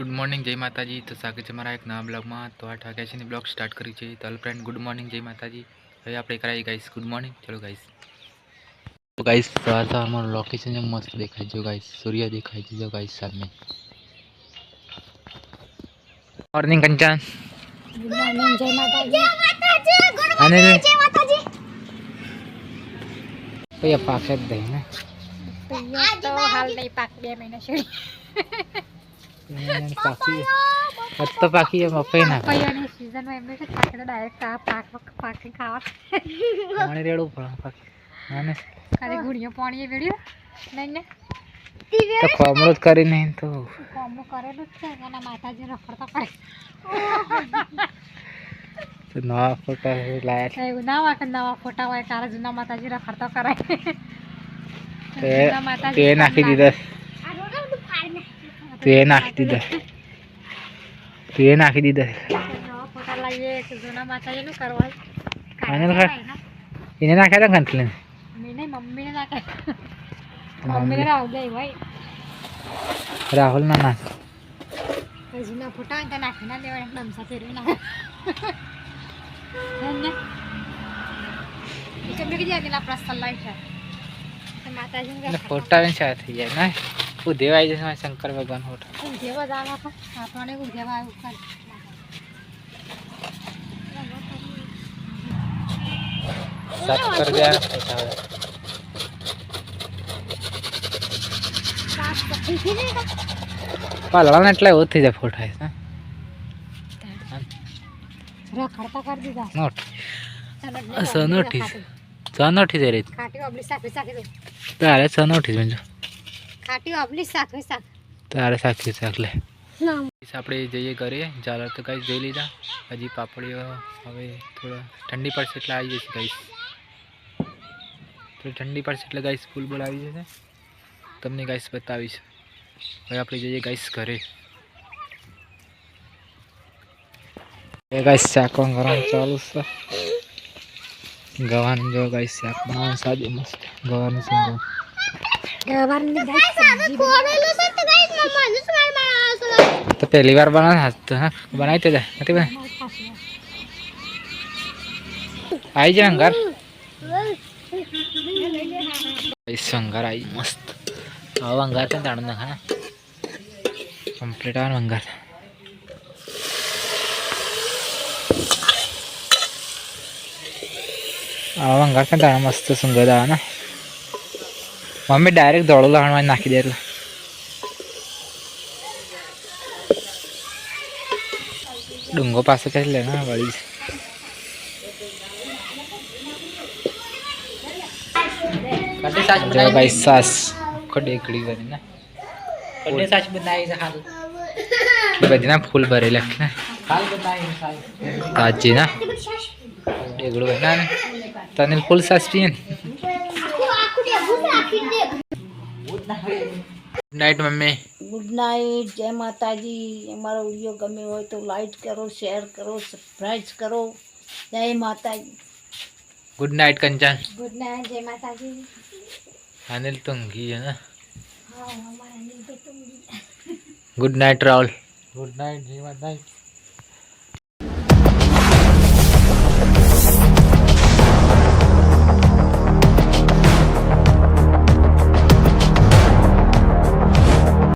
Good morning જય માતાજી. તો સ્વાગત છે મારા એક નવા બ્લોગમાં. તો આઠ વાગ્યા છે ને બ્લોગ સ્ટાર્ટ કરી છે. તો ફ્રેન્ડ ગુડ મોર્નિંગ જય માતાજી. હવે આપણે કરાવી ગાઈસ ગુડ મોર્નિંગ. ચલો ગાઈસ તો ગાઈસ સવાર સવારમાં લોકેશન જે મસ્ત દેખાય છે. ગાઈસ સૂર્ય દેખાય છે. જો ગાઈસ સામે. મોર્નિંગ કંચન. ગુડ મોર્નિંગ જય માતાજી. જય માતાજી ભાઈ પાકે જ દઈ ને. તો હાલ નહીં પાક બે મહિના છેડી પાકી તો પાકી મફઈ ના પૈયાની સિઝનમાં એમને છે પાકને ડાયરેક્ટ આ પાક પાકી ખાવા પાણી રેડવું પડે પાકી અને ખાલી ગુણીઓ પાણી વેડ્યો નહીં ને તો કોમળો કરી નહીં તો કોમનું કરેલું જ છે એના માતાજી રખડતા તો નવા ફોટા લાયા છે એવું ના હોય નવા ફોટા હોય તારા જૂના માતાજી રખડતા કરાય જૂના માતાજી તે નાખી દીધા તે નાખી દીધા એ નાખી દીધા નવા ફોટા લાવીએ કે જૂના માતાજીનું કરવા આને તો ખા- એને નાખ્યા હતા કંટલે નાખે રાહુલ ના નાખ ફોટા નાખી નાખે તો થઈ જાય ને હું દેવાઈ જશે મારા શંકર ભગવાન ફોટા ઊંઘેવા જ આવા કા આપણને ઊંઘેવા આવ્યું કર સાત કરી દેવાના ફોટા હવે. પાલવાના એટલે એવું જ થઈ જાય ફોટા હે રખડતા કરી દીધા નોટ ચાલો સો નોટીસ સનોઠી જઈ રહી ખાટી અબલી સાખી સાખી દો તારે સનોઠી જ ખાટી આપલી સાખી સાખ. તારે સાખી શાક લે આપણે જઈએ ઘરે ઝાલર તો કઈ જોઈ લીધા. હજી પાપડીઓ હવે થોડા ઠંડી પડશે એટલે આવી જશે ગાઈસ. થોડી ઠંડી પડશે એટલે ગાઈસ ફૂલ બોલ આવી જશે. તમને ગાઈસ બતાવીશ. હવે આપણે જઈએ ગાઈસ ઘરે. એ ગાઈસ શાક કરવાનું ચાલુ છે. ગવાનું જો ગાઈસ શાક બનાવવાનું સાજે મસ્ત. ગવાનું સિંગો ગવારની ગાઈસ સબ્જી કોરેલો છે તો ગાઈસ મમ્મા ને સ્મારમાં તો પહેલી વાર બનાવ તો હા બનાવી તે નથી બનાવી આવી જાય અંગાર અંગાર આવી મસ્ત આવો અંગાર છે તાણું ના હા કમ્પ્લીટ આવે અંગાર આવો અંગાર છે તાણે મસ્ત સુંગર આવે ને મમ્મી ડાયરેક્ટ દોડો લાવવામાં નાખી દે એટલે ડુંગો પાસે કરી લે ને વળી. જો ભાઈ સાસ ખડેકડી કરીને કડે સાચ બનાવી છે હાલ. ફૂલ ભરેલા ને. હાલ બનાવી સાલ તાજી ના. ડેગડું ના ને. તને ફૂલ સાસ પીએ ને. નાઇટ મમ્મી ગુડ નાઇટ જય માતાજી અમારો વીડિયો ગમે હોય તો લાઈક કરો શેર કરો સબસ્ક્રાઈબ કરો. જય Mataji good night Kanchan good night જય માતાજી અનિલ તો ઊંઘી છે ને હા અમારા નીચે તો good night Rahul good night જય માતા